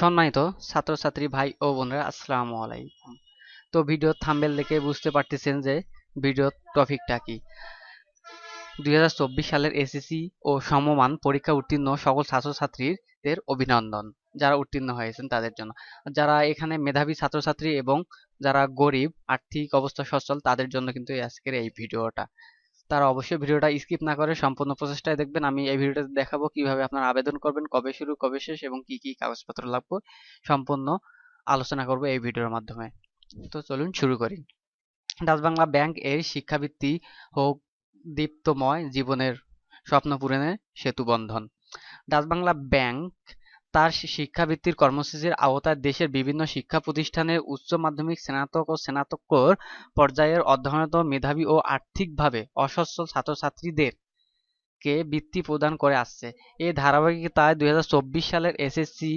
সম্মানিত ছাত্রছাত্রী ভাই ও বোনেরা, আসসালামু আলাইকুম। তো ভিডিও থাম্বেল দেখে বুঝতে পারতেছেন যে ভিডিওর টপিকটা কি। দুই সালের এসএসসি ও সমমান পরীক্ষা উত্তীর্ণ সকল ছাত্রছাত্রীদের অভিনন্দন, যারা উত্তীর্ণ হয়েছেন তাদের জন্য। যারা এখানে মেধাবী ছাত্রছাত্রী এবং যারা গরিব, আর্থিক অবস্থা সচ্ছল, তাদের জন্য কিন্তু আজকের এই ভিডিওটা। তারা অবশ্যই ভিডিওটা স্কিপ না করে সম্পূর্ণ প্রচেষ্টায় দেখবেন। আমি এই ভিডিওতে দেখাবো কীভাবে আপনারা আবেদন করবেন, কবে শুরু, কবে শেষ এবং কি কি কাগজপত্র লাগবে সম্পূর্ণ আলোচনা করব এই ভিডিওর মাধ্যমে। তো চলুন শুরু করি। ডাচবাংলা ব্যাংক এর শিক্ষাবৃত্তি হোক দীপ্তময় জীবনের স্বপ্ন পূরণের সেতু বন্ধন। ডাচবাংলা ব্যাংক তার শিক্ষাবৃত্তির কর্মসূচির আওতায় দেশের বিভিন্ন শিক্ষা প্রতিষ্ঠানের উচ্চ মাধ্যমিক, স্নাতক ও স্নাতকোত্তর পর্যায়ের অধ্যয়নরত মেধাবী ও আর্থিকভাবে অসচ্ছল ছাত্রছাত্রীদের কে বৃত্তি প্রদান করে আসছে। এই ধারাবাহিকতায় দুই হাজার চব্বিশ সালের এসএসসি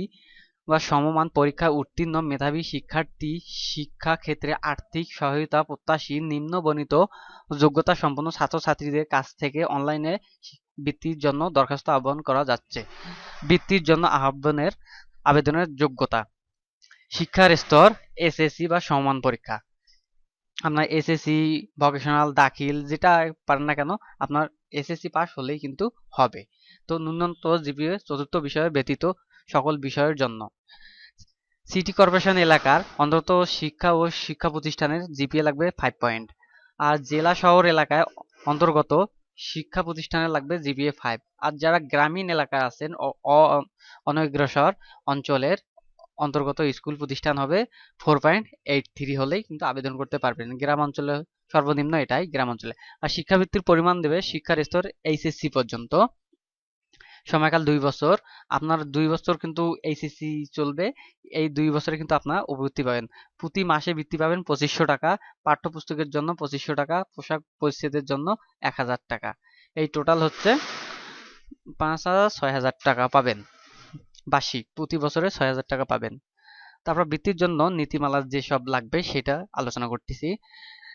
বা সমমান পরীক্ষায় উত্তীর্ণ মেধাবী শিক্ষার্থী শিক্ষা ক্ষেত্রে আর্থিক সহায়তা প্রত্যাশী নিম্নবর্ণিত যোগ্যতা সম্পন্ন ছাত্রছাত্রীদের কাছ থেকে অনলাইনে বৃত্তির জন্য দরখাস্ত আহ্বান করা যাচ্ছে। বৃত্তির জন্য আহ্বানের আবেদনের যোগ্যতা। শিক্ষার স্তর, এসএসসি বা সমান পরীক্ষা। আপনার এসএসসি, ভকেশনাল, দাখিল, যেটা পারেন না কেন, আপনার এসএসসি পাস হলেই কিন্তু হবে। তো ন্যূনতম জিপিএ চতুর্থ বিষয়ে ব্যতীত সকল বিষয়ের জন্য। সিটি কর্পোরেশন এলাকার অন্তত শিক্ষা ও শিক্ষা প্রতিষ্ঠানের জিপিএ লাগবে ফাইভ পয়েন্ট আর জেলা শহর এলাকায় অন্তর্গত শিক্ষা প্রতিষ্ঠানে লাগবে জিপিএ ফাইভ আর যারা গ্রামীণ এলাকায় আছেন অনগ্রসর অঞ্চলের অন্তর্গত স্কুল প্রতিষ্ঠান হবে ফোর পয়েন্ট এইট থ্রি হলেই কিন্তু আবেদন করতে পারবেন। গ্রাম অঞ্চলে সর্বনিম্ন এটাই গ্রাম অঞ্চলে। আর শিক্ষাবৃত্তির পরিমাণ দেবে শিক্ষার স্তর এইচএসসি পর্যন্ত। সময়কাল দুই বছর। আপনার দুই বছর কিন্তু এইচএসসি চলবে। এই দুই বছরে কিন্তু আপনার উপবৃত্তি পাবেন। প্রতি মাসে বৃত্তি পাবেন পঁচিশশো টাকা। পাঠ্যপুস্তকের জন্য পঁচিশশো টাকা, পোশাক পরিচ্ছেদের জন্য এক হাজার টাকা। এই টোটাল হচ্ছে পাঁচ হাজার ছয় হাজার টাকা পাবেন। বার্ষিক প্রতি বছরে ছয় হাজার টাকা পাবেন। তারপর বৃত্তির জন্য নীতিমালা যেসব লাগবে সেটা আলোচনা করতেছি।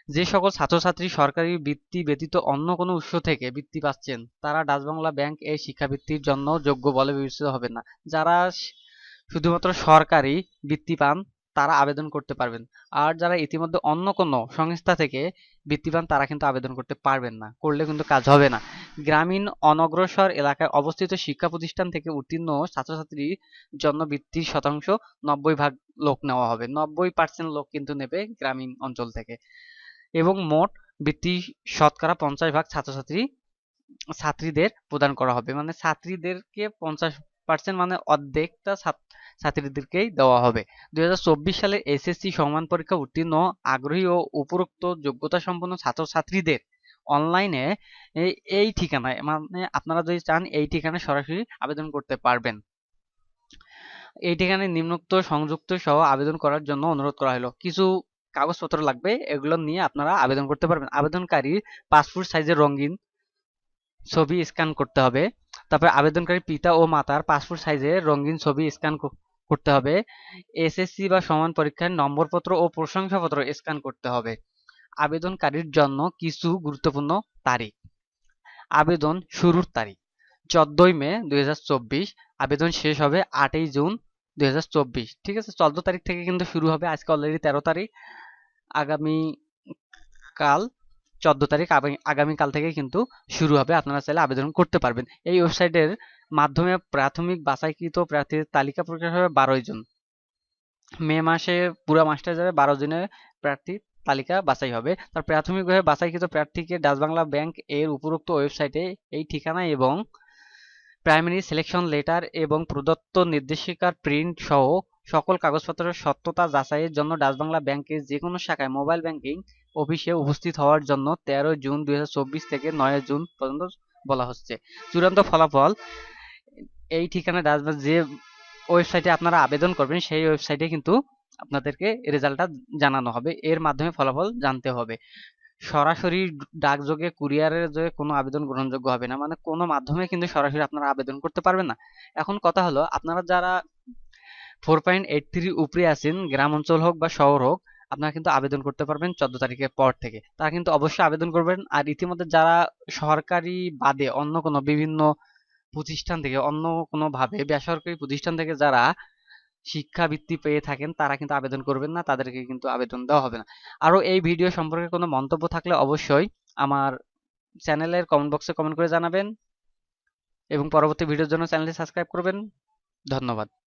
যে সকল ছাত্রছাত্রী সরকারি বৃত্তি ব্যতীত অন্য কোনো উৎস থেকে বৃত্তি পাচ্ছেন, তারা ডাচবাংলা ব্যাংক এই শিক্ষাবৃত্তির জন্য যোগ্য বলে বিবেচিত হবে না। যারা শুধুমাত্র সরকারি বৃত্তি পান, তারা আবেদন করতে পারবেন। আর যারা ইতিমধ্যে অন্য কোনো সংস্থা থেকে বৃত্তি পান, তারা কিন্তু আবেদন করতে পারবেন না। করলে কিন্তু কাজ হবে না। গ্রামীণ অনগ্রসর এলাকায় অবস্থিত শিক্ষা প্রতিষ্ঠান থেকে উত্তীর্ণ ছাত্রছাত্রীর জন্য বৃত্তির শতাংশ নব্বই ভাগ লোক নেওয়া হবে। নব্বই পার্সেন্ট লোক কিন্তু নেবে গ্রামীণ অঞ্চল থেকে। এবং মোট বৃত্তি শতকরা পঞ্চাশ ভাগ ছাত্রছাত্রী, ছাত্রীদের প্রদান করা হবে। মানে ছাত্রীদেরকে পঞ্চাশ পার্সেন্ট মানে অর্ধেকটা ছাত্রীদেরকেই দেওয়া হবে। দুই সালে এসএসসি সমান পরীক্ষা উত্তীর্ণ, আগ্রহী ও উপরোক্ত যোগ্যতা সম্পন্ন ছাত্রছাত্রীদের অনলাইনে এই ঠিকানায় মানে আপনারা যদি চান, এই ঠিকানায় সরাসরি আবেদন করতে পারবেন। এই ঠিকানায় নিম্নোক্ত সংযুক্ত সহ আবেদন করার জন্য অনুরোধ করা হলো। কিছু কাগজপত্র লাগবে, এগুলো নিয়ে আপনারা আবেদন করতে পারবেন। আবেদনকারীর পাসপোর্ট সাইজের রঙিন ছবি স্ক্যান করতে হবে। তারপরে আবেদনকারী পিতা ও মাতার পাসপোর্ট সাইজের রঙিন ছবি স্ক্যান করতে হবে। এসএসসি বা সমান পরীক্ষার নম্বরপত্র ও প্রশংসাপত্র স্ক্যান করতে হবে। আবেদনকারীর জন্য কিছু গুরুত্বপূর্ণ তারিখ। আবেদন শুরুর তারিখ, চোদ্দই মে দুই হাজার চব্বিশ। আবেদন শেষ হবে আটই জুন দুই হাজার চব্বিশ। ঠিক আছে? চোদ্দ তারিখ থেকে কিন্তু শুরু হবে। আজকে অলরেডি তেরো তারিখ। আগামী কাল, চোদ্দ তারিখ আগামীকাল থেকে কিন্তু শুরু হবে। আপনারা চাইলে আবেদন করতে পারবেন। এই ওয়েবসাইটের মাধ্যমে প্রাথমিক বাছাইকৃত প্রার্থীর তালিকা প্রকাশ হবে বারোই জুন। মে মাসে পুরো মাসটা যাবে বারো জনের প্রার্থী তালিকা বাছাই হবে। তার প্রাথমিকভাবে বাছাইকৃত প্রার্থীকে ডাচ বাংলা ব্যাংক এর উপরোক্ত ওয়েবসাইটে এই ঠিকানা এবং প্রাইমারি সিলেকশন লেটার এবং প্রদত্ত নির্দেশিকার প্রিন্ট সহ সকল কাগজপত্রের সত্যতা যাচাইয়ের জন্য ডাচবাংলা ব্যাংকের যে কোনো শাখায় মোবাইল ব্যাংকিং অফিসে উপস্থিত হওয়ার জন্য তেরো জুন দুই থেকে নয় জুন পর্যন্ত বলা হচ্ছে। চূড়ান্ত ফলাফল এই ঠিকানায় ডাচবাংলা যে ওয়েবসাইটে আপনারা আবেদন করবেন, সেই ওয়েবসাইটে কিন্তু আপনাদেরকে রেজাল্টটা জানানো হবে। এর মাধ্যমে ফলাফল জানতে হবে। সরাসরি ডাকযোগে, কুরিয়ারের যোগে কোনো আবেদন গ্রহণযোগ্য হবে না। মানে কোনো মাধ্যমে কিন্তু সরাসরি আপনারা আবেদন করতে পারবেন না। এখন কথা হলো, আপনারা যারা ফোর পয়েন্ট এইট থ্রি উপরে আছেন গ্রাম অঞ্চল হোক বা শহর হোক, আপনারা কিন্তু আবেদন করতে পারবেন চোদ্দ তারিখের পর থেকে। তারা কিন্তু অবশ্যই আবেদন করবেন। আর ইতিমধ্যে যারা সরকারি বাদে অন্য কোনো বিভিন্ন প্রতিষ্ঠান থেকে, অন্য কোনো ভাবে বেসরকারি প্রতিষ্ঠান থেকে যারা শিক্ষাবৃত্তি পেয়ে থাকেন, তারা কিন্তু আবেদন করবেন না, তাদেরকে কিন্তু আবেদন দেওয়া হবে না। আরও এই ভিডিও সম্পর্কে কোনো মন্তব্য থাকলে অবশ্যই আমার চ্যানেলের কমেন্ট বক্সে কমেন্ট করে জানাবেন এবং পরবর্তী ভিডিওর জন্য চ্যানেলটি সাবস্ক্রাইব করবেন। ধন্যবাদ।